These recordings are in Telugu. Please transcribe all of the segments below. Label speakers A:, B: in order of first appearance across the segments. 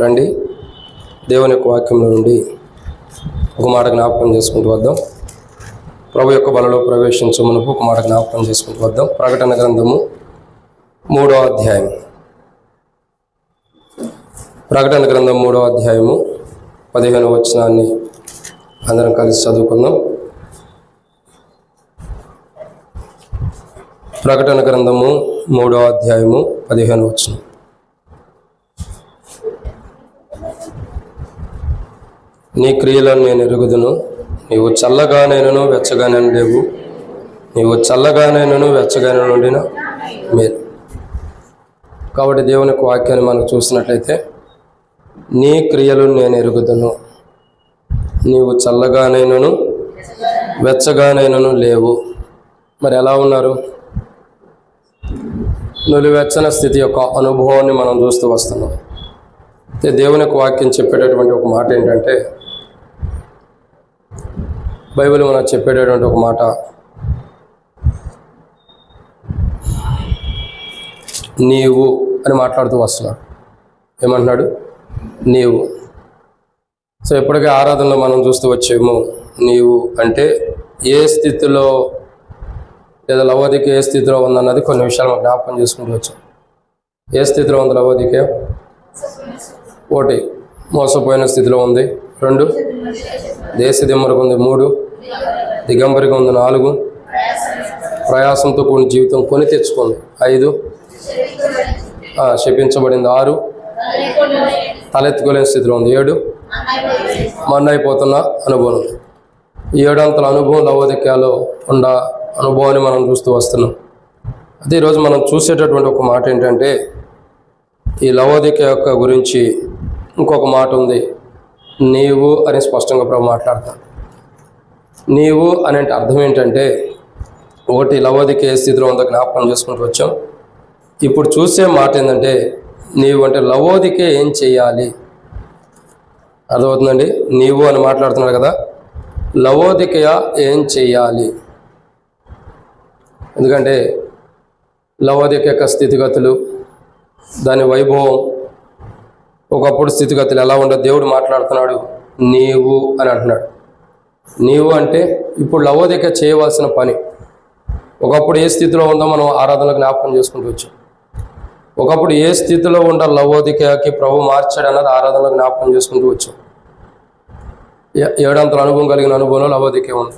A: రండి. దేవుని యొక్క వాక్యంలో నుండి ఒక మాట జ్ఞాపకం చేసుకుంటూ వద్దాం. ప్రభు యొక్క బలలో ప్రవేశించమునుపు ఒక మాట జ్ఞాపకం చేసుకుంటూ వద్దాం. ప్రకటన గ్రంథము మూడో అధ్యాయం. ప్రకటన గ్రంథం మూడో అధ్యాయము పదిహేను వచనాన్ని అందరం కలిసి చదువుకుందాం. ప్రకటన గ్రంథము మూడో అధ్యాయము పదిహేను వచనం. నీ క్రియలను నేను ఎరుగుదును. నీవు చల్లగానైనను వెచ్చగానైనా లేవు నీవు చల్లగానైనను వెచ్చగానే ఉండిన మీరు కాబట్టి దేవుని యొక్క వాక్యాన్ని మనం చూసినట్లయితే నీ క్రియలు నేను ఎరుగుదును. నీవు చల్లగానైనను వెచ్చగానైనను లేవు. మరి ఎలా ఉన్నారు? నులివెచ్చన స్థితి యొక్క అనుభవాన్ని మనం చూస్తూ వస్తున్నాం. అయితే దేవుని యొక్క వాక్యం చెప్పేటటువంటి ఒక మాట ఏంటంటే బైబిల్ మనకు చెప్పేటటువంటి ఒక మాట. నీవు అని మాట్లాడుతూ వస్తున్నాడు. ఏమంటున్నాడు? నీవు. సో ఎప్పటికీ ఆరాధనలో మనం చూస్తూ వచ్చేమో నీవు అంటే ఏ స్థితిలో లేదా లవోదిక ఏ స్థితిలో ఉందన్నది కొన్ని విషయాలు మనం జ్ఞాపకం చేసుకుంటూ వచ్చాం. ఏ స్థితిలో ఉంది లవోదిక? ఒకటి మోసపోయిన స్థితిలో ఉంది. రెండు దేశ దిమ్మరకు ఉంది మూడు దిగంబరిగా ఉంది నాలుగు. ప్రయాసంతో కూడిన జీవితం కొని తెచ్చుకుంది. ఐదు. ఆ, శపించబడింది. ఆరు. తలెత్తుకోలేని స్థితిలో ఉంది. ఏడు. మన్నైపోతున్న అనుభవం. ఈ ఏడంతల అనుభవం లవోదిక్యాలో ఉన్న అనుభవాన్ని మనం చూస్తూ వస్తున్నాం. అదే ఈరోజు మనం చూసేటటువంటి ఒక మాట ఏంటంటే ఈ లవోదిక యొక్క గురించి ఇంకొక మాట ఉంది. నీవు అని స్పష్టంగా ప్రభు మాట్లాడతాను నీవు అనే అర్థం ఏంటంటే ఒకటి లవోదిక ఏ స్థితిలో ఉందో జ్ఞాపకం చేసుకుంటూ వచ్చాం. ఇప్పుడు చూసే మాట ఏంటంటే నీవు అంటే లవోదికే ఏం చేయాలి? అర్థమవుతుందండి? నీవు అని మాట్లాడుతున్నాడు కదా లవోదికయ ఏం చేయాలి? ఎందుకంటే లవోదిక యొక్క స్థితిగతులు దాని వైభవం ఒకప్పుడు స్థితిగతులు ఎలా ఉండో దేవుడు మాట్లాడుతున్నాడు నీవు అని అంటున్నాడు. నీవు అంటే ఇప్పుడు లవోదిక చేయవలసిన పని. ఒకప్పుడు ఏ స్థితిలో ఉందో మనం ఆరాధనలు జ్ఞాపకం చేసుకుంటూ వచ్చాం. ఒకప్పుడు ఏ స్థితిలో ఉండ లవోదికకి ప్రభు మార్చాడు అన్నది ఆరాధనలో జ్ఞాపకం చేసుకుంటూ వచ్చాం. ఏ- ఏడంతల అనుభవం కలిగిన అనుభవంలో లవోదికే ఉంది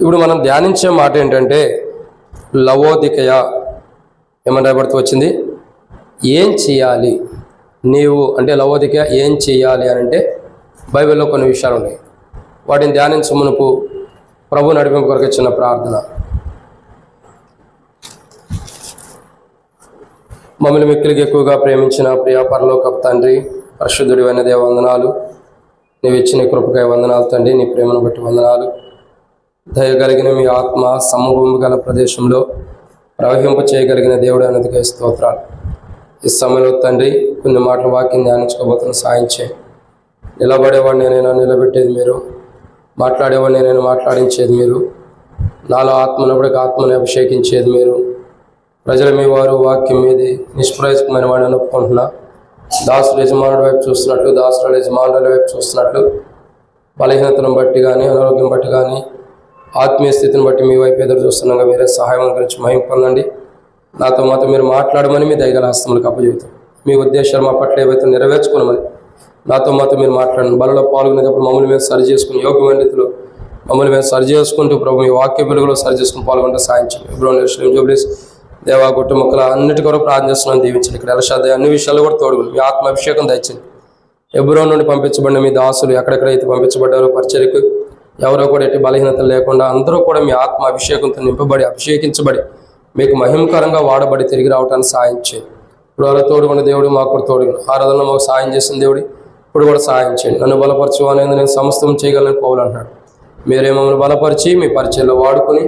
A: ఇప్పుడు మనం ధ్యానించే మాట ఏంటంటే లవోదికయ ఏమని పడుతూ వచ్చింది? ఏం చేయాలి? నీవు అంటే లవోదిక ఏం చేయాలి అని అంటే బైబిల్లో కొన్ని విషయాలు ఉన్నాయి. వాటిని ధ్యానించమునుపు ప్రభు నడిపింపు కొరకు చిన్న ప్రార్థన. మమ్మల్ని మిక్కిలికి ఎక్కువగా ప్రేమించిన ప్రియ పరలోక తండ్రి పరిశుద్ధుడి దేవ వందనాలు. నీవు ఇచ్చిన కృపకాయ వందనాలు తండ్రి నీ ప్రేమను బట్టి వందనాలు. దయ కలిగిన మీ ఆత్మ సమభూమి గల ప్రదేశంలో ప్రవహింప చేయగలిగిన దేవుడు అన్నదికే స్తోత్రాలు. ఈ సమయంలో తండ్రి కొన్ని మాటల వాక్యం ధ్యానించుకోబోతున్న సాయం చేయి. నిలబడేవాడిని నేను నిలబెట్టేది మీరు. మాట్లాడేవాడిని నేను మాట్లాడించేది మీరు. నాలో ఆత్మనప్పటికి ఆత్మని అభిషేకించేది మీరు. ప్రజల మీ వారు వాక్యం మీది నిష్ప్రయోజకమైన వాడిని ఒప్పుకుంటున్నా దాసుల యజమానుల వైపు చూస్తున్నట్లు దాసుల యజమానుల వైపు చూస్తున్నట్లు బలహీనతను బట్టి కానీ అనారోగ్యం బట్టి కానీ ఆత్మీయ స్థితిని బట్టి మీ వైపు ఎదురు చూస్తున్నాగా మీరే సహాయం గురించి మహిం పొందండి. నాతో మాతో మీరు మాట్లాడమని మీ దయగల హస్తములకు అప్పచెబుతాం మీ ఉద్దేశాలు మా పట్ల ఏవైతే నెరవేర్చుకోనమని నాతో మాతో మీరు మాట్లాడండి. బలలో పాల్గొనేటప్పుడు మమ్మల్ని మేము సరి చేసుకుని యోగ్యమైన రీతిలో మమ్మల్ని మేము సరి చేసుకుంటూ ప్రభు మీ వాక్య వెలుగులో సరి చేసుకుని పాల్గొంటే సాయం చేయండి జూబ్లీస్ దేవా గుట్టు మొక్కల అన్నిటి కొరకు ప్రార్థన చేస్తున్నాను దీవించండి. ఇక్కడ ఎలషాద అన్ని విషయాలు కూడా తోడుగుంది మీ ఆత్మ అభిషేకం దయచండి ఎబ్రో నుండి పంపించబడిన మీ దాసులు ఎక్కడెక్కడైతే పంపించబడ్డారో పరిచర్యకు ఎవరో కూడా ఎట్టి బలహీనత లేకుండా అందరూ కూడా మీ ఆత్మ అభిషేకంతో నింపబడి అభిషేకించబడి మీకు మహిమకరంగా వాడబడి తిరిగి రావడానికి సాయం చేయండి ఇప్పుడు అలా తోడుకున్న దేవుడు మాకు కూడా తోడుగును ఆరాధన మాకు సాయం చేసిన దేవుడు ఇప్పుడు కూడా సాయం చేయండి నన్ను బలపరచు అనేది నేను సమస్తం చేయగలను అంటున్నాడు. మీరే మమ్మల్ని బలపరిచి మీ పరిచయంలో వాడుకొని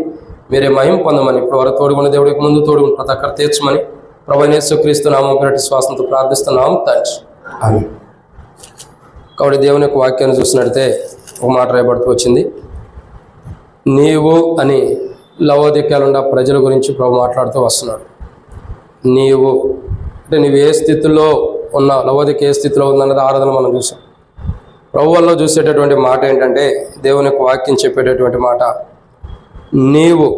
A: మీరే మహిమ పొందమని ఇప్పుడు వరకు తోడుకున్న దేవుడికి ముందు తోడుకుని ప్రతి ఒక్కరు తీర్చమని ప్రభనేశ్వ క్రీస్తు నామం పేరటి శ్వాసంతో ప్రార్థిస్తున్నాం. తండ్రి. ఆమె కాబట్టి దేవుని యొక్క వాక్యాన్ని చూసినట్లయితే ఒక మాట రాయబడుతూ వచ్చింది. నీవు అని లవోదిక్యాలుండ ప్రజల గురించి ప్రభు మాట్లాడుతూ వస్తున్నాడు. నీవు అంటే నీవు ఏ స్థితిలో ఉన్న లవోదిక ఏ స్థితిలో ఉందన్నది ఆరాధన మనం చూసాం. ప్రభువుల్లో చూసేటటువంటి మాట ఏంటంటే దేవుని యొక్క వాక్యం చెప్పేటటువంటి మాట నీవు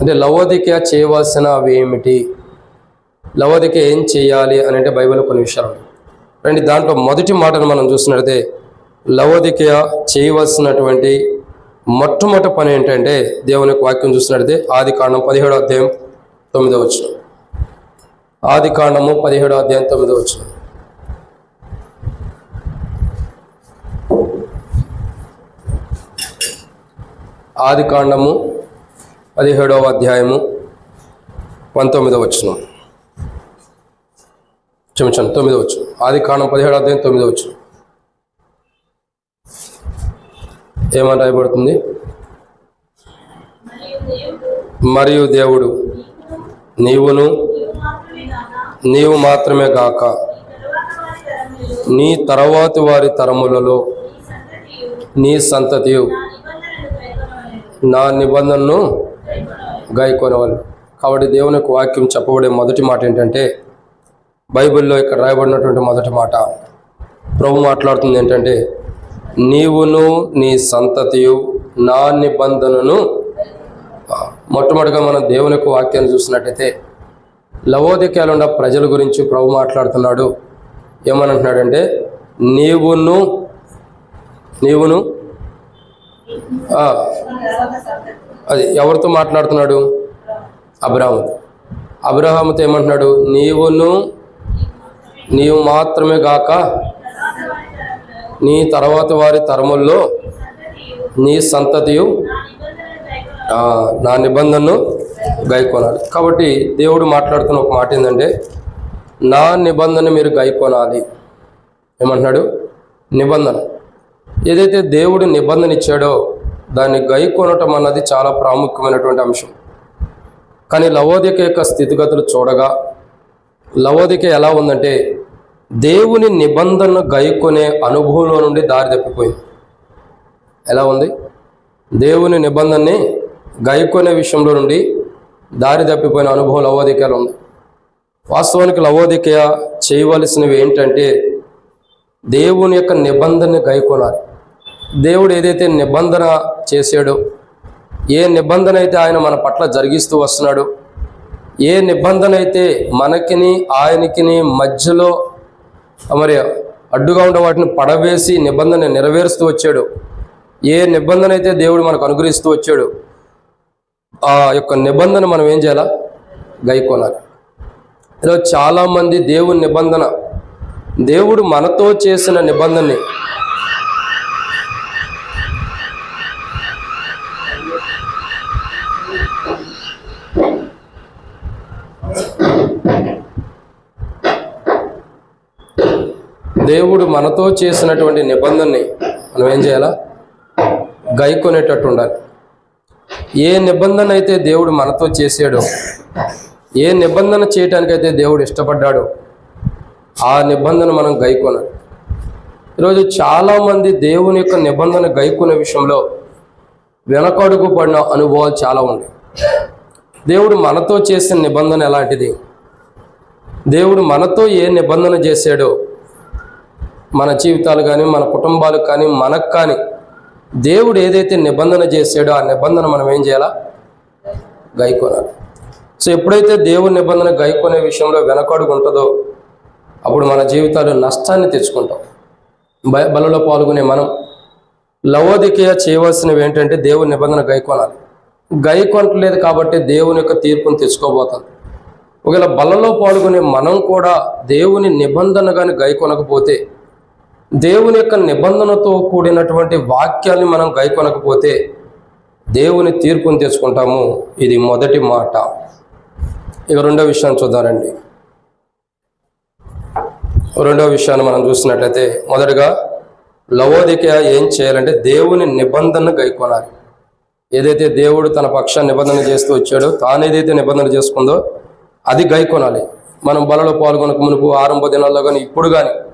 A: అంటే లవోదిక చేయవలసినవి ఏమిటి? లవోదిక ఏం చేయాలి అని అంటే బైబిల్ కొన్ని విషయాలు రండి దాంట్లో మొదటి మాటను మనం చూసినట్లయితే లవోదిక చేయవలసినటువంటి మొట్టమొదటి పని ఏంటంటే దేవుని యొక్క వాక్యం చూసినట్లయితే ఆది కాండం పదిహేడో అధ్యాయం తొమ్మిదో వచ్చినాం ఆది కాండము పదిహేడో అధ్యాయం తొమ్మిదో వచ్చిన ఆది కాండము పదిహేడవ అధ్యాయము పంతొమ్మిదవ వచ్చిన క్షమించండి తొమ్మిదో వచ్చు ఆది కాండం పదిహేడో అధ్యాయం తొమ్మిదో వచ్చు ఏమని రాయబడుతుంది? మరియు దేవుడు నీవును నీవు మాత్రమే కాక నీ తర్వాతి వారి తరములలో నీ సంతతి నా నిబంధనను గాయకొనవాలి. కాబట్టి దేవుని యొక్క వాక్యం చెప్పబడే మొదటి మాట ఏంటంటే బైబిల్లో ఇక్కడ రాయబడినటువంటి మొదటి మాట ప్రభు మాట్లాడుతుంది ఏంటంటే నీవును నీ సంతతియు నా నిబంధనను మొట్టమొదటిగా మనం దేవుని యొక్క వాక్యాన్ని చూసినట్టయితే లవోదికాలు ఉన్న ప్రజల గురించి ప్రభు మాట్లాడుతున్నాడు. ఏమనంటున్నాడంటే నీవును నీవును అది ఎవరితో మాట్లాడుతున్నాడు? అబ్రాహముతో అబ్రహాముతో ఏమంటున్నాడు? నీవును నీవు మాత్రమే గాక నీ తర్వాత వారి తరముల్లో నీ సంతతియు నా నిబంధనను గైకొనాలి కాబట్టి దేవుడు మాట్లాడుతున్న ఒక మాట ఏంటంటే నా నిబంధన మీరు గైకొనాలి ఏమంటున్నాడు? నిబంధన. ఏదైతే దేవుడు నిబంధన ఇచ్చాడో దాన్ని గైకొనటం అన్నది చాలా ప్రాముఖ్యమైనటువంటి అంశం. కానీ లవోదిక యొక్క స్థితిగతులు చూడగా లవోదిక ఎలా ఉందంటే దేవుని నిబంధనను గైకొనే అనుభవంలో నుండి దారి తప్పిపోయింది. ఎలా ఉంది? దేవుని నిబంధనని గైకొనే విషయంలో నుండి దారి తప్పిపోయిన అనుభవం లవోదికలో ఉంది. వాస్తవానికి లవోదికయ చేయవలసినవి ఏంటంటే దేవుని యొక్క నిబంధనని గైకొనాలి. దేవుడు ఏదైతే నిబంధన చేశాడో ఏ నిబంధన అయితే ఆయన మన పట్ల జరిగిస్తూ వస్తున్నాడు ఏ నిబంధన అయితే మనకిని ఆయనకిని మధ్యలో మరి అడ్డుగా ఉన్న వాటిని పడవేసి నిబంధన నెరవేరుస్తూ వచ్చాడు ఏ నిబంధన అయితే దేవుడు మనకు అనుగ్రహిస్తూ వచ్చాడు ఆ యొక్క నిబంధన మనం ఏం చేయాలా? గైకోనాలి. ఈరోజు చాలామంది దేవుని నిబంధన దేవుడు మనతో చేసిన నిబంధనని దేవుడు మనతో చేసినటువంటి నిబంధనని మనం ఏం చేయాలా? గైకొనేటట్టు ఉండాలి. ఏ నిబంధన అయితే దేవుడు మనతో చేసాడో ఏ నిబంధన చేయటానికైతే దేవుడు ఇష్టపడ్డాడో ఆ నిబంధన మనం గైకొనాలి. ఈరోజు చాలామంది దేవుని యొక్క నిబంధన గైకునే విషయంలో వెనకడుగు పడిన అనుభవాలు చాలా ఉన్నాయి. దేవుడు మనతో చేసిన నిబంధన ఎలాంటిది? దేవుడు మనతో ఏ నిబంధన చేశాడో మన జీవితాలు కానీ మన కుటుంబాలు కానీ మనకు కానీ దేవుడు ఏదైతే నిబంధన చేశాడో ఆ నిబంధన మనం ఏం చేయాలా? గైకొనాలి. సో ఎప్పుడైతే దేవుడి నిబంధన గైకొనే విషయంలో వెనకడుగు ఉంటుందో అప్పుడు మన జీవితాలు నష్టాన్ని తెచ్చుకుంటాం. బలలో పాల్గొనే మనం. లవోదికయ చేయవలసినవి ఏంటంటే దేవుని నిబంధన గైకొనాలి. గైకొనట్లేదు కాబట్టి దేవుని యొక్క తీర్పును తెచ్చుకోబోతుంది ఒకవేళ బలలో పాల్గొనే మనం కూడా దేవుని నిబంధన కానీ గైకొనకపోతే దేవుని యొక్క నిబంధనతో కూడినటువంటి వాక్యాన్ని మనం గైకొనకపోతే దేవుని తీర్పుని తెచ్చుకుంటాము. ఇది మొదటి మాట. ఇక రెండో విషయాన్ని చూద్దామండి. రెండో విషయాన్ని మనం చూసినట్లయితే మొదటగా లవోదిక ఏం చేయాలంటే దేవుని నిబంధన గైకొనాలి. ఏదైతే దేవుడు తన పక్ష నిబంధన చేస్తూ వచ్చాడో తాను ఏదైతే నిబంధన చేసుకుందో అది గైకొనాలి. మనం బలలో పాల్గొనక మునుపు ఆరంభ దినాల్లో కానీ ఇప్పుడు కానీ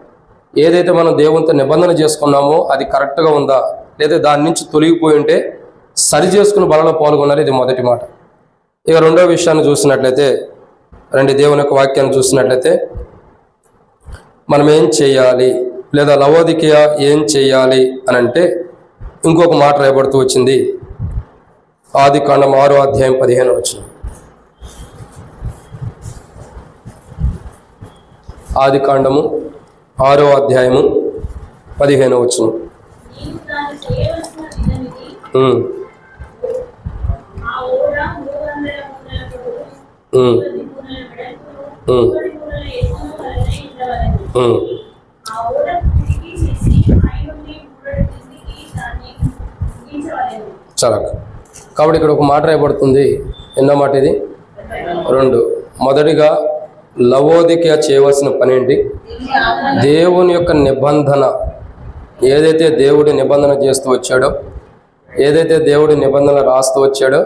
A: ఏదైతే మనం దేవునితో నిబంధన చేసుకున్నామో అది కరెక్ట్గా ఉందా? లేదా దాని నుంచి తొలగిపోయి ఉంటే సరి చేసుకుని బలలో పాల్గొనాలి ఇది మొదటి మాట. ఇక రెండో విషయాన్ని చూసినట్లయితే రెండు దేవుని యొక్క వాక్యాన్ని చూసినట్లయితే మనం ఏం చేయాలి? లేదా లవోదికయ ఏం చేయాలి అని అంటే ఇంకొక మాట రాయబడుతూ వచ్చింది. ఆది కాండం ఆరో అధ్యాయం పదిహేను వచ్చింది ఆది కాండము ఆరో అధ్యాయము పదిహేను వచ్చును చాలా కాబట్టి ఇక్కడ ఒక మాట రాయబడుతుంది. ఎన్నో మాట ఇది? రెండు. మొదటిగా లవోదికయ చేయవలసిన పని ఏంటి దేవుని యొక్క నిబంధన. ఏదైతే దేవుడి నిబంధన చేస్తూ వచ్చాడో ఏదైతే దేవుడి నిబంధన రాస్తూ వచ్చాడో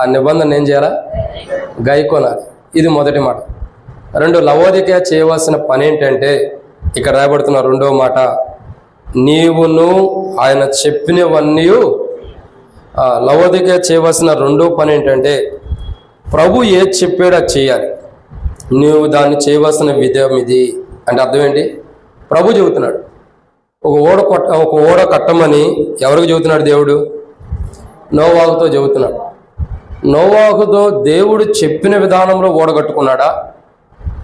A: ఆ నిబంధన ఏం చేయాలా? గైకొనాలి ఇది మొదటి మాట. రెండు లవోదికయ చేయవలసిన పని ఏంటంటే ఇక్కడ రాయబడుతున్న రెండవ మాట నీవును ఆయన చెప్పినవన్నీ లవోదిక చేయవలసిన రెండో పని ఏంటంటే ప్రభు ఏది చెప్పాడో చేయాలి. నువ్వు దాన్ని చేయవలసిన విధం ఇది అంటే అర్థం ఏంటి? ప్రభు చెబుతున్నాడు. ఒక ఓడ కొట్ట ఒక ఓడ కట్టమని ఎవరికి చెబుతున్నాడు దేవుడు? నోవాహుతో చెబుతున్నాడు. నోవాహుతో దేవుడు చెప్పిన విధానంలో ఓడగట్టుకున్నాడా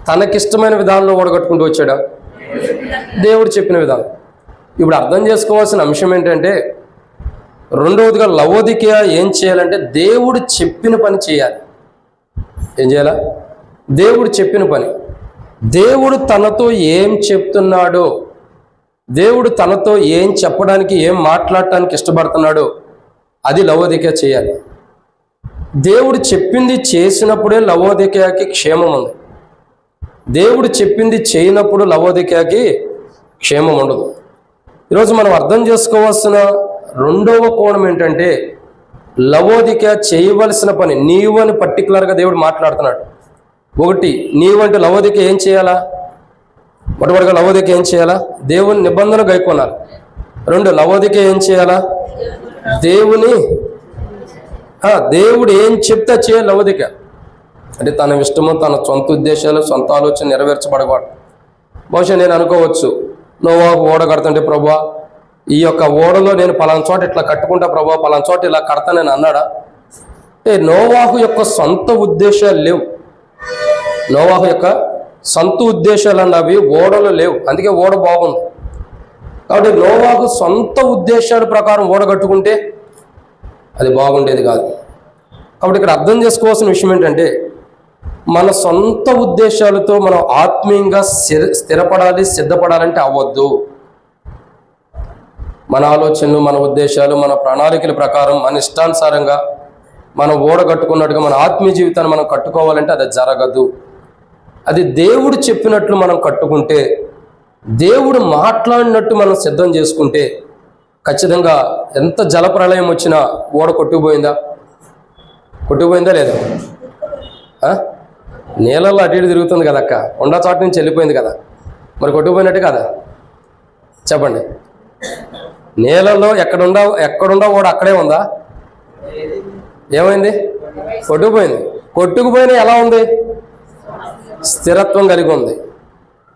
A: తనకిష్టమైన విధానంలో ఓడగట్టుకుంటూ వచ్చాడా? దేవుడు చెప్పిన విధానం. ఇప్పుడు అర్థం చేసుకోవాల్సిన అంశం ఏంటంటే రెండవదిగా లవోదికయ ఏం చేయాలంటే దేవుడు చెప్పిన పని చేయాలి. ఏం చేయాలా? దేవుడు చెప్పిన పని. దేవుడు తనతో ఏం చెప్తున్నాడో దేవుడు తనతో ఏం చెప్పడానికి ఏం మాట్లాడటానికి ఇష్టపడుతున్నాడో అది లవోదిక చేయాలి. దేవుడు చెప్పింది చేసినప్పుడే లవోదికకి క్షేమం ఉంది దేవుడు చెప్పింది చేయనప్పుడు లవోదికకి క్షేమం ఉండదు. ఈరోజు మనం అర్థం చేసుకోవాల్సిన రెండవ కోణం ఏంటంటే లవోదిక చేయవలసిన పని నీవు అని పర్టికులర్గా దేవుడు మాట్లాడుతున్నాడు. ఒకటి నీ వంటి లవోదిక ఏం చేయాలా? మొట్టమొదటిగా లవోదిక ఏం చేయాలా? దేవుని నిబంధన గైకొనాలి. రెండు లవోదిక ఏం చేయాలా? దేవుని దేవుడు ఏం చెప్తే చేయాలి లవోదిక అంటే తన ఇష్టము తన సొంత ఉద్దేశాలు సొంత ఆలోచన నెరవేర్చబడకూడదు. బహుశా నేను అనుకోవచ్చు నోవాకు ఓడ కడుతుంటే ప్రభా ఈ యొక్క ఓడలో నేను పలానా చోట ఇట్లా కట్టుకుంటా ప్రభా పలానా చోట ఇలా కడతానని అన్నాడా? అంటే నోవాహు యొక్క సొంత ఉద్దేశాలు లేవు. నోవాహు యొక్క సొంత ఉద్దేశాలు అన్నవి ఓడలు లేవు. అందుకే ఓడ బాగుంది. కాబట్టి నోవాకు సొంత ఉద్దేశాల ప్రకారం ఓడ కట్టుకుంటే అది బాగుండేది కాదు. కాబట్టి ఇక్కడ అర్థం చేసుకోవాల్సిన విషయం ఏంటంటే మన సొంత ఉద్దేశాలతో మనం ఆత్మీయంగా స్థిర స్థిరపడాలి సిద్ధపడాలంటే అవ్వద్దు. మన ఆలోచనలు మన ఉద్దేశాలు మన ప్రణాళికల ప్రకారం మన ఇష్టానుసారంగా మనం ఓడగట్టుకున్నట్టుగా మన ఆత్మీయ జీవితాన్ని మనం కట్టుకోవాలంటే అది జరగదు. అది దేవుడు చెప్పినట్లు మనం కట్టుకుంటే దేవుడు మాట్లాడినట్టు మనం సిద్ధం చేసుకుంటే ఖచ్చితంగా ఎంత జలప్రళయం వచ్చినా ఓడ కొట్టుకుపోయిందా? కొట్టుకుపోయిందా లేదా? నీళ్ళల్లో అటు ఇటు తిరుగుతుంది కదా అక్క. ఉండ చోట నుంచి వెళ్ళిపోయింది కదా. మరి కొట్టుకుపోయినట్టు కదా? చెప్పండి. నీళ్ళల్లో ఎక్కడుండా ఎక్కడుండా ఓడ అక్కడే ఉందా? ఏమైంది? కొట్టుకుపోయింది. కొట్టుకుపోయిన ఎలా ఉంది? స్థిరత్వం కలిగి ఉంది.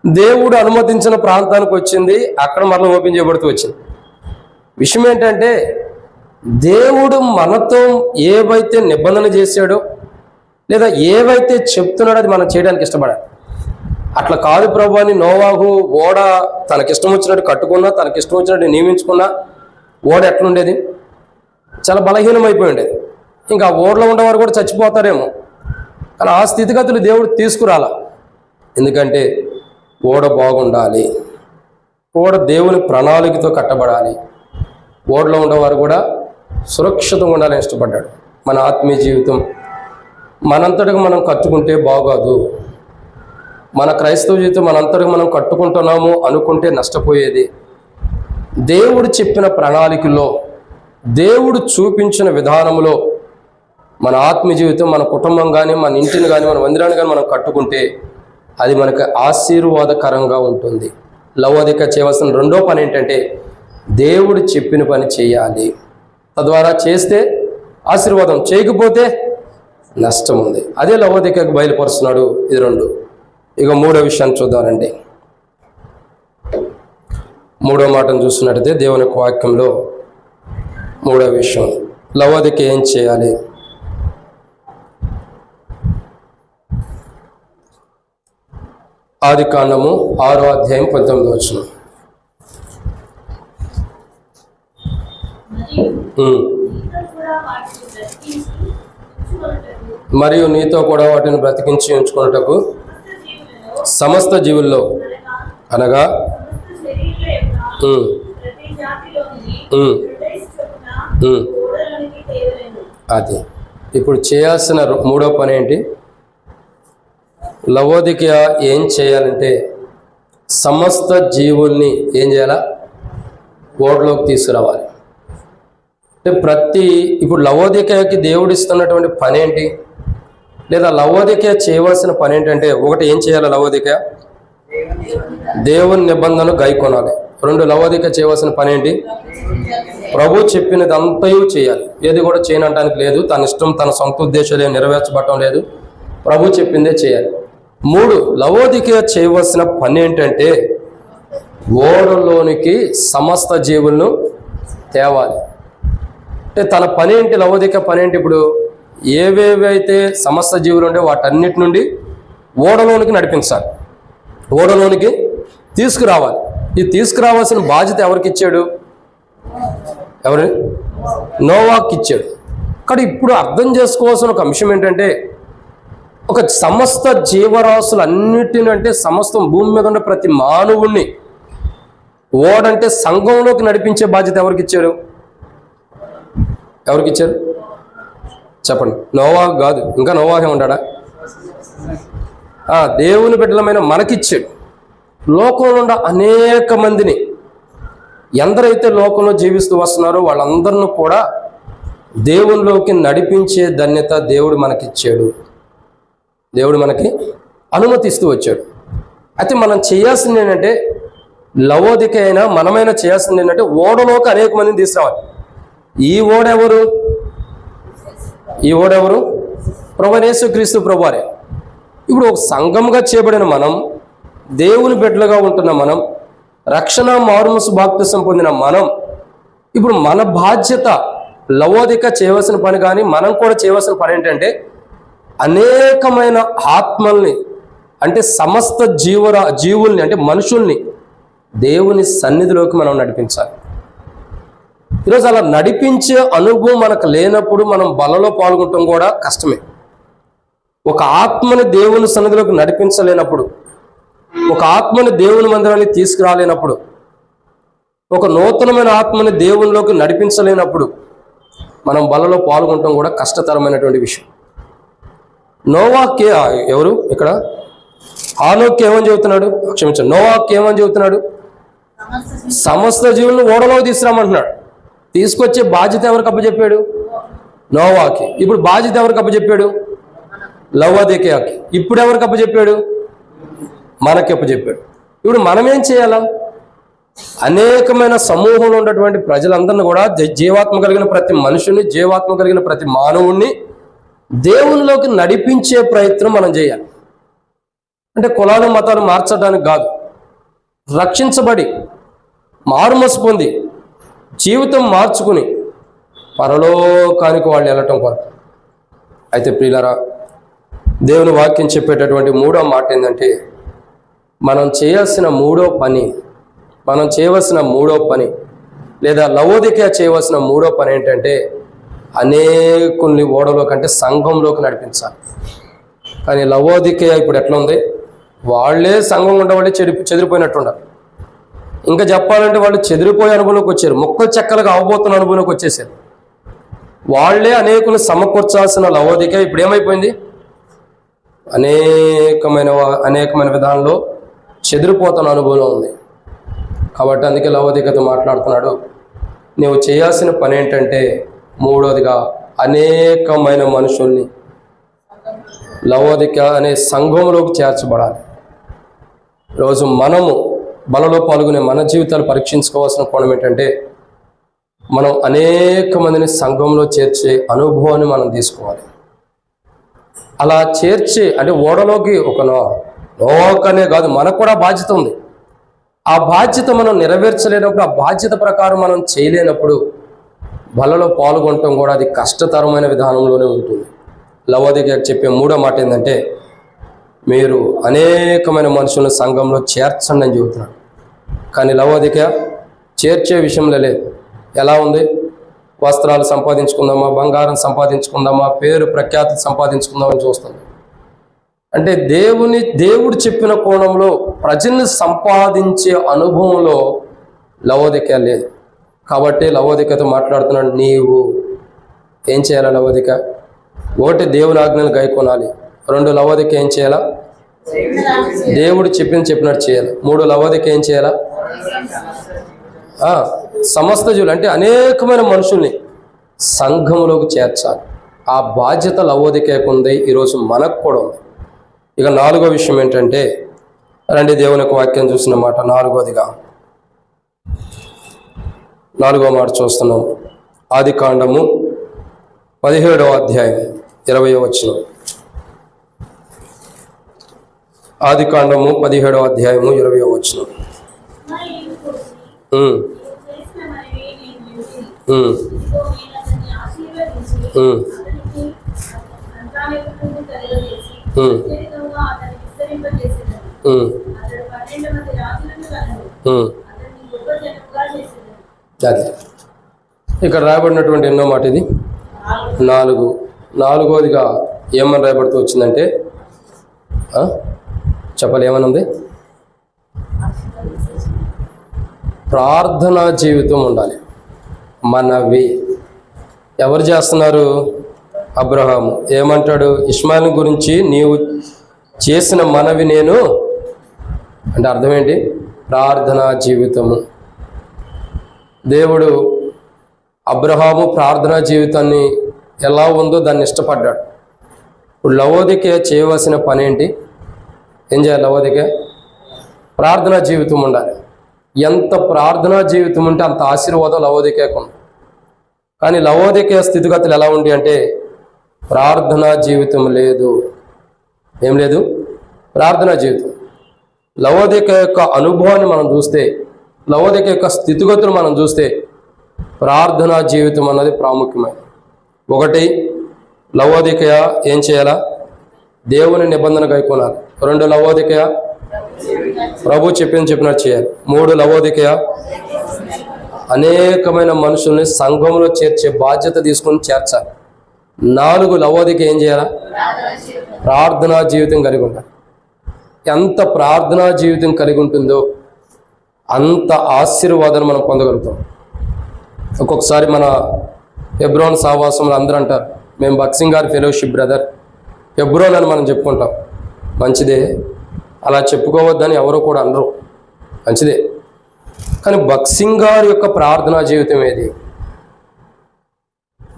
A: దేవుడు అనుమతించిన ప్రాంతానికి వచ్చింది అక్కడ మరణం ఓపెన్ చేయబడుతూ వచ్చింది. విషయం ఏంటంటే దేవుడు మనతో ఏవైతే నిబంధన చేశాడో లేదా ఏవైతే చెప్తున్నాడో అది మనం చేయడానికి ఇష్టపడాలి. అట్లా కాదు ప్రభు అని నోవాహు ఓడ తనకిష్టం వచ్చినట్టు కట్టుకున్నా తనకిష్టం వచ్చినట్టు నియమించుకున్నా ఓడ ఎట్లుండేది? చాలా బలహీనమైపోయి ఉండేది. ఇంకా ఓడలో ఉండేవారు కూడా చచ్చిపోతారేమో. కానీ ఆ స్థితిగతులు దేవుడు తీసుకురాల. ఎందుకంటే ఓడ బాగుండాలి. ఓడ దేవుని ప్రణాళికతో కట్టబడాలి. ఓడలో ఉండేవారు కూడా సురక్షితంగా ఉండాలని ఇష్టపడ్డాడు. మన ఆత్మీయ జీవితం మనంతటికి మనం కట్టుకుంటే బాగోదు. మన క్రైస్తవ జీవితం మనంతటికి మనం కట్టుకుంటున్నాము అనుకుంటే నష్టపోయేది. దేవుడు చెప్పిన ప్రణాళికలో దేవుడు చూపించిన విధానంలో మన ఆత్మ జీవితం మన కుటుంబం కానీ మన ఇంటిని కానీ మన మందిరాన్ని కానీ మనం కట్టుకుంటే అది మనకు ఆశీర్వాదకరంగా ఉంటుంది. లవోదిక చేయవలసిన రెండో పని ఏంటంటే దేవుడు చెప్పిన పని చేయాలి. తద్వారా చేస్తే ఆశీర్వాదం చేయకపోతే నష్టం ఉంది. అదే లవోదికకు బయలుపరుస్తున్నాడు ఇది రెండు. ఇక మూడో విషయాన్ని చూద్దామండి. మూడో మాటను చూసినట్టయితే దేవుని వాక్యంలో మూడో విషయం. లవోదిక ఏం చేయాలి? ఆది కాండము ఆరో అధ్యాయం పంతొమ్మిది వచ్చిన
B: మరియు నీతో కూడా వాటిని బ్రతికించి
A: ఉంచుకున్నటకు
B: సమస్త జీవులలో అనగా
A: అది. ఇప్పుడు చేయాల్సిన మూడో పని ఏంటి? లవోదిక ఏం చేయాలంటే సమస్త జీవుల్ని ఏం చేయాలా? ఓడలోకి తీసుకురావాలి. అంటే ప్రతి ఇప్పుడు లవోదికకి దేవుడు ఇస్తున్నటువంటి పని ఏంటి లేదా లవోదిక చేయవలసిన పని ఏంటంటే ఒకటి ఏం చేయాలి లవోదిక? దేవుని నిబంధన గైకొనాలి. రెండు లవోదిక చేయవలసిన పని ఏంటి ప్రభు చెప్పినది అంతయు చేయాలి. ఏది కూడా చేయనటానికి లేదు. తన ఇష్టం తన సొంత ఉద్దేశాలు ఏం నెరవేర్చబడటం లేదు. ప్రభు చెప్పిందే చేయాలి. మూడు లవోదిక చేయవలసిన పని ఏంటంటే ఓడలోనికి సమస్త జీవులను తేవాలి. అంటే తన పని ఏంటి లవోదిక పని ఏంటి ఇప్పుడు ఏవేవైతే సమస్త జీవులు ఉండే వాటన్నిటి నుండి ఓడలోనికి నడిపించాలి. ఓడలోనికి తీసుకురావాలి. ఈ తీసుకురావాల్సిన బాధ్యత ఎవరికి ఇచ్చాడు? ఎవరు నోవాకి ఇచ్చాడు కానీ ఇప్పుడు అర్థం చేసుకోవాల్సిన ఒక అంశం ఏంటంటే ఒక సమస్త జీవరాశులన్నిటిని అంటే సమస్తం భూమి మీద ఉన్న ప్రతి మానవుణ్ణి ఓడంటే సంఘంలోకి నడిపించే బాధ్యత ఎవరికి ఇచ్చారు? ఎవరికి ఇచ్చారు? చెప్పండి. నోవా కాదు. ఇంకా నోవాహే ఉంటాడా దేవుని బిడ్డలమైన మనకిచ్చాడు. లోకంలో ఉన్న అనేక మందిని ఎందరైతే లోకంలో జీవిస్తూ వస్తున్నారో వాళ్ళందరిని కూడా దేవునిలోకి నడిపించే ధన్యత దేవుడు మనకిచ్చాడు. దేవుడు మనకి అనుమతిస్తూ వచ్చాడు. అయితే మనం చేయాల్సింది ఏంటంటే లవోదిక అయినా మనమైనా చేయాల్సింది ఏంటంటే ఓడలోకి అనేక మందిని తీసుకురావాలి. ఈ ఓడెవరు ఈ ఓడెవరు ప్రభనేసు క్రీస్తు ప్రభువారే. ఇప్పుడు ఒక సంఘంగా చేయబడిన మనం దేవుని బిడ్డలుగా ఉంటున్న మనం రక్షణ మార్మస్ బాప్తిసం పొందిన మనం ఇప్పుడు మన బాధ్యత లవోదిక చేయవలసిన పని కానీ మనం కూడా చేయవలసిన పని ఏంటంటే అనేకమైన ఆత్మల్ని అంటే సమస్త జీవరా జీవుల్ని అంటే మనుషుల్ని దేవుని సన్నిధిలోకి మనం నడిపించాలి. ఈరోజు అలా నడిపించే అనుభవం మనకు లేనప్పుడు మనం బలలో పాల్గొనటం కూడా కష్టమే. ఒక ఆత్మని దేవుని సన్నిధిలోకి నడిపించలేనప్పుడు ఒక ఆత్మని దేవుని మందిరానికి తీసుకురాలేనప్పుడు ఒక నూతనమైన ఆత్మని దేవునిలోకి నడిపించలేనప్పుడు మనం బలలో పాల్గొనటం కూడా కష్టతరమైనటువంటి విషయం. నోవాకే ఎవరు? ఇక్కడ? ఆలోకి ఏమని చెబుతున్నాడు? క్షమించండి. నోవాకి ఏమని చెబుతున్నాడు? సమస్త జీవులను ఓడలో తీసుకురామంటున్నాడు తీసుకొచ్చే బాధ్యత ఎవరికి అప్పచెప్పాడు? నోవాకి ఇప్పుడు బాధ్యత ఎవరికి అప్పచెప్పాడు? లవ్వదేకేకి ఇప్పుడు ఎవరికి అప్పచెప్పాడు? మనకి అప్పచెప్పాడు. ఇప్పుడు మనం ఏం చేయాలా? అనేకమైన సమూహంలో ఉన్నటువంటి ప్రజలందరినీ కూడా జీవాత్మ కలిగిన ప్రతి మనుషుని జీవాత్మ కలిగిన ప్రతి మానవుణ్ణి దేవునిలోకి నడిపించే ప్రయత్నం మనం చేయాలి. అంటే కులాలు మతాలు మార్చడానికి కాదు. రక్షించబడి మారుమసు పొంది జీవితం మార్చుకుని పరలోకానికి వాళ్ళు వెళ్ళటం కొరకు. అయితే ప్రియులరా దేవుని వాక్యం చెప్పేటటువంటి మూడో మాట ఏంటంటే మనం చేయాల్సిన మూడో పని మనం చేయవలసిన మూడో పని లేదా లవోదిక చేయవలసిన మూడో పని ఏంటంటే అనేకుల్ని ఓడలో కంటే సంఘంలోకి నడిపించాలి. కానీ లవోదికయ ఇప్పుడు ఎట్లా ఉంది? వాళ్ళే సంఘం ఉండవాళ్ళే చెడి చెదిరిపోయినట్టున్నారు ఇంకా చెప్పాలంటే వాళ్ళు చెదిరిపోయే అనుభవంలోకి వచ్చారు. ముక్కలు చెక్కలుగా అవబోతున్న అనుభవంలోకి వచ్చేసారు. వాళ్ళే అనేకులు సమకూర్చాల్సిన లవోదిక ఇప్పుడు ఏమైపోయింది? అనేకమైన అనేకమైన విధానంలో చెదిరిపోతున్న అనుభవం ఉంది. కాబట్టి అందుకే లవోదికతో మాట్లాడుతున్నాడు. నువ్వు చేయాల్సిన పని ఏంటంటే మూడవదిగా అనేకమైన మనుషుల్ని లవోదిక అనే సంఘంలోకి చేర్చబడాలి. రోజు మనము బలలో పాల్గొనే మన జీవితాలు పరీక్షించుకోవాల్సిన కోణం ఏంటంటే మనం అనేక మందిని సంఘంలో చేర్చే అనుభవాన్ని మనం తీసుకోవాలి. అలా చేర్చి అంటే ఓడలోకి ఒక లోకనే కాదు మనకు కూడా బాధ్యత ఉంది. ఆ బాధ్యత మనం నెరవేర్చలేనప్పుడు ఆ బాధ్యత ప్రకారం మనం చేయలేనప్పుడు బలలో పాల్గొనటం కూడా అది కష్టతరమైన విధానంలోనే ఉంటుంది. లవోదిక చెప్పే మూడో మాట ఏంటంటే మీరు అనేకమైన మనుషులను సంఘంలో చేర్చండి అని చెబుతున్నాడు కానీ లవోదిక చేర్చే విషయంలో లేదు. ఎలా ఉంది? వస్త్రాలు సంపాదించుకుందామా? బంగారం సంపాదించుకుందామా? పేరు ప్రఖ్యాతి సంపాదించుకుందామని చూస్తుంది అంటే దేవుని దేవుడు చెప్పిన కోణంలో ప్రజల్ని సంపాదించే అనుభవంలో లవోదిక లేదు. కాబట్టి లవోదికతో మాట్లాడుతున్నాడు. నీవు ఏం చేయాలా లవోదిక? ఒకటి దేవుని ఆజ్ఞలు గైకొనాలి. రెండు లవోదిక ఏం చేయాలా? దేవుడు చెప్పిన చెప్పినట్టు చేయాలి. మూడు లవోదిక ఏం చేయాలా? సమస్త జీవులు అంటే అనేకమైన మనుషుల్ని సంఘంలోకి చేర్చాలి. ఆ బాధ్యత లవోదికకు ఉంది. ఈరోజు మనకు కూడా ఉంది. ఇక నాలుగో విషయం ఏంటంటే రండి దేవుని యొక్క వాక్యం చూసిన మాట నాలుగోదిగా. నాలుగో మాట చూస్తున్నాం. ఆది కాండము పదిహేడవ అధ్యాయం ఇరవై వచ్చిన ఆది కాండము పదిహేడవ అధ్యాయము ఇరవై వచ్చిన
B: అతడు
A: అది ఇక్కడ రాయబడినటువంటి ఎన్నో మాట ఇది? నాలుగు. నాలుగోదిగా ఏమని రాయబడుతూ వచ్చిందంటే చెప్పాలి ఏమని ఉంది ప్రార్థనా జీవితం ఉండాలి. మనవి. ఎవరు చేస్తున్నారు? అబ్రహాము. ఏమంటాడు? ఇస్మాయిల్ గురించి నీవు చేసిన మనవి నేను. అంటే అర్థం ఏంటి? ప్రార్థనా జీవితము. దేవుడు అబ్రహాము ప్రార్థనా జీవితాన్ని ఎలా ఉందో దాన్ని ఇష్టపడ్డాడు. ఇప్పుడు లవోదికే చేయవలసిన పని ఏంటి ఏం చేయాలి లవోదికే? ప్రార్థనా జీవితం ఉండాలి. ఎంత ప్రార్థనా జీవితం ఉంటే అంత ఆశీర్వాదం లవోదికేకు కానీ లవోదికే స్థితిగతులు ఎలా ఉండి అంటే ప్రార్థనా జీవితం లేదు. ఏం లేదు? ప్రార్థనా జీవితం. లవోదిక యొక్క అనుభవాన్ని మనం చూస్తే లవోదిక యొక్క స్థితిగతులు మనం చూస్తే ప్రార్థనా జీవితం అన్నది ప్రాముఖ్యమైనది. ఒకటి లవోదిక ఏం చేయాలా? దేవుని నిబంధన గైకొనాలి రెండు లవోదిక ప్రభు చెప్పిన చెప్పినట్టు చేయాలి. మూడు లవోదిక అనేకమైన మనుషుల్ని సంఘంలో చేర్చే బాధ్యత తీసుకొని చేర్చాలి. నాలుగు లవోదిక ఏం చేయాలా? ప్రార్థనా జీవితం కలిగి ఉండాలి. ఎంత ప్రార్థనా జీవితం కలిగి ఉంటుందో అంత ఆశీర్వాదాన్ని మనం పొందగలుగుతాం. ఒక్కొక్కసారి మన ఎబ్రోన్ సావాసంలో అందరూ అంటారు మేము బక్సింగ్ గారి ఫెలోషిప్ బ్రదర్. ఎబ్రోన్ అని మనం చెప్పుకుంటాం. మంచిదే. అలా చెప్పుకోవద్దని ఎవరు కూడా అనరు. మంచిదే. కానీ బక్సింగ్ గారి యొక్క ప్రార్థనా జీవితం ఏది?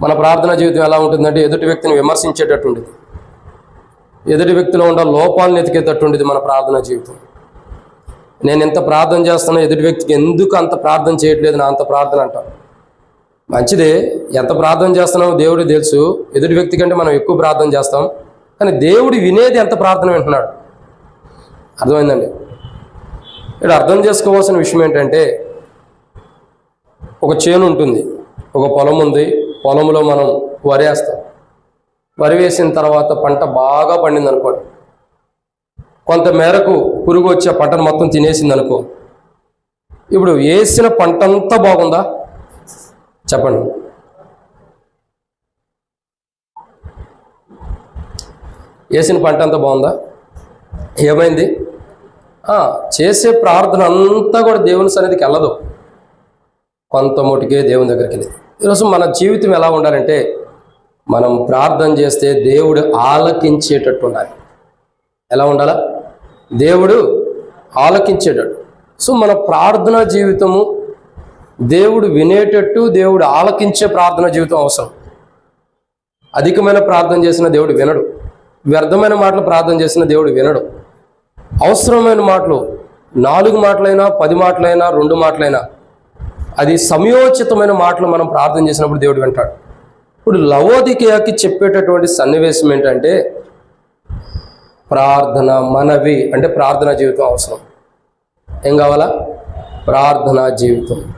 A: మన ప్రార్థనా జీవితం ఎలా ఉంటుందంటే ఎదుటి వ్యక్తిని విమర్శించేటట్టు ఉండేది ఎదుటి వ్యక్తిలో ఉన్న లోపాలను ఎతికేటట్టు ఉండేది మన ప్రార్థనా జీవితం. నేను ఎంత ప్రార్థన చేస్తున్నా ఎదుటి వ్యక్తికి ఎందుకు అంత ప్రార్థన చేయట్లేదు నా అంత ప్రార్థన అంటాను మంచిదే ఎంత ప్రార్థన చేస్తున్నామో దేవుడికి తెలుసు. ఎదుటి వ్యక్తి కంటే మనం ఎక్కువ ప్రార్థన చేస్తాం. కానీ దేవుడు వినేది ఎంత ప్రార్థన వింటున్నాడు? అర్థమైందండి? ఇక్కడ అర్థం చేసుకోవాల్సిన విషయం ఏంటంటే ఒక చేను ఉంటుంది ఒక పొలం ఉంది పొలంలో మనం వరేస్తాం వరి వేసిన తర్వాత పంట బాగా పండింది అనుకోండి కొంత మేరకు పురుగు వచ్చి ఆ పంటను మొత్తం తినేసింది అనుకో ఇప్పుడు వేసిన పంట అంతా బాగుందా? చెప్పండి. వేసిన పంట అంతా బాగుందా? ఏమైంది? చేసే ప్రార్థన అంతా కూడా దేవుని సన్నిధికి వెళ్ళదు. కొంత మటుకే దేవుని దగ్గరికి వెళ్ళేది ఈరోజు మన జీవితం ఎలా ఉండాలంటే మనం ప్రార్థన చేస్తే దేవుడు ఆలకించేటట్టు ఉండాలి. ఎలా ఉండాలా? దేవుడు ఆలకించేటట్టు. సో మన ప్రార్థనా జీవితము దేవుడు వినేటట్టు దేవుడు ఆలకించే ప్రార్థనా జీవితం అవసరం. అధికమైన ప్రార్థన చేసిన దేవుడు వినడు. వ్యర్థమైన మాటలు ప్రార్థన చేసిన దేవుడు వినడు. అవసరమైన మాటలు నాలుగు మాటలైనా పది మాటలైనా రెండు మాటలైనా అది సమయోచితమైన మాటలు మనం ప్రార్థన చేసినప్పుడు దేవుడు వింటాడు. ఇప్పుడు లవోదికయాకి చెప్పేటటువంటి సన్నివేశం ఏంటంటే ప్రార్థన మనవి అంటే ప్రార్థన జీవితం అవసరం. ఏం కావాలా? ప్రార్థనా జీవితం.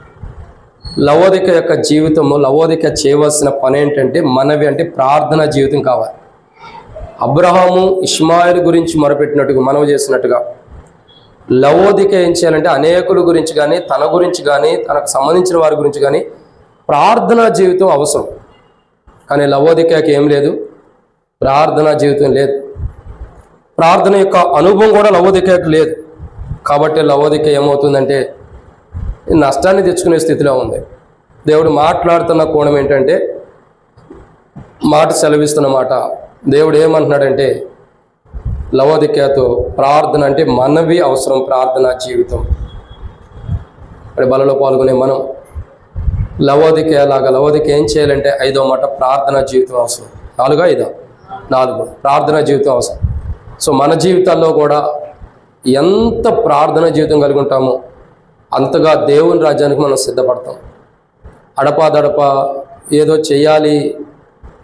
A: లవోదిక యొక్క జీవితము లవోదిక చేయవలసిన పని ఏంటంటే మనవి అంటే ప్రార్థనా జీవితం కావాలి. అబ్రహాము ఇస్మాయిల్ గురించి మొరపెట్టినట్టుగా మనవి చేసినట్టుగా. లవోదిక ఏం చేయాలంటే అనేకుల గురించి కానీ తన గురించి కానీ తనకు సంబంధించిన వారి గురించి కానీ ప్రార్థనా జీవితం అవసరం. కానీ లవోదికకి ఏం లేదు. ప్రార్థనా జీవితం లేదు. ప్రార్థన యొక్క అనుభవం కూడా లవోదికకి లేదు. కాబట్టి లవోదిక ఏమవుతుందంటే నష్టాన్ని తెచ్చుకునే స్థితిలో ఉంది. దేవుడు మాట్లాడుతున్న కోణం ఏంటంటే మాట సెలవిస్తున్న మాట. దేవుడు ఏమంటున్నాడంటే లవోదికతో ప్రార్థన అంటే మనవి అవసరం ప్రార్థన జీవితం. అంటే బలలో పాల్గొనే మనం లవోదికేలాగా లవోదిక ఏం చేయాలంటే ఐదో మాట ప్రార్థన జీవితం అవసరం. నాలుగా ఐదో? నాలుగు. ప్రార్థన జీవితం అవసరం. సో మన జీవితాల్లో కూడా ఎంత ప్రార్థన జీవితం కలిగి ఉంటామో అంతగా దేవుని రాజ్యానికి మనం సిద్ధపడతాం. అడపాదడప ఏదో చేయాలి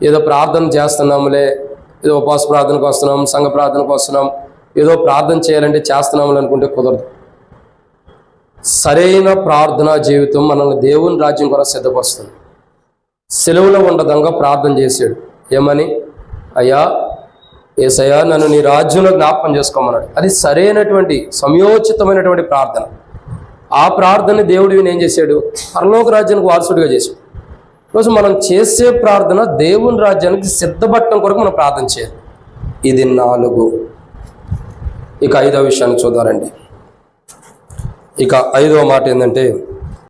A: ఏదో ప్రార్థన చేస్తున్నాములే ఏదో ఉపవాస ప్రార్థనకు వస్తున్నాం సంఘ ప్రార్థనకు వస్తున్నాం ఏదో ప్రార్థన చేయాలంటే చేస్తున్నాము అనుకుంటే కుదరదు. సరైన ప్రార్థనా జీవితం మనల్ని దేవుని రాజ్యం కూడా సిద్ధపరుస్తుంది. సెలవులో ఉండదంగా ప్రార్థన చేశాడు. ఏమని? అయ్యా ఏసయ్యా నన్ను నీ రాజ్యంలో జ్ఞాపకం చేసుకోమన్నాడు. అది సరైనటువంటి సమయోచితమైనటువంటి ప్రార్థన. ఆ ప్రార్థన దేవుడు ఈయన ఏం చేశాడు? పరలోక రాజ్యానికి వారసుడిగా చేశాడు. ఈరోజు మనం చేసే ప్రార్థన దేవుని రాజ్యానికి సిద్ధపట్టడం కొరకు మనం ప్రార్థన చేయాలి. ఇది నాలుగు. ఇక ఐదవ విషయాన్ని చూద్దారండి ఇక ఐదవ మాట ఏంటంటే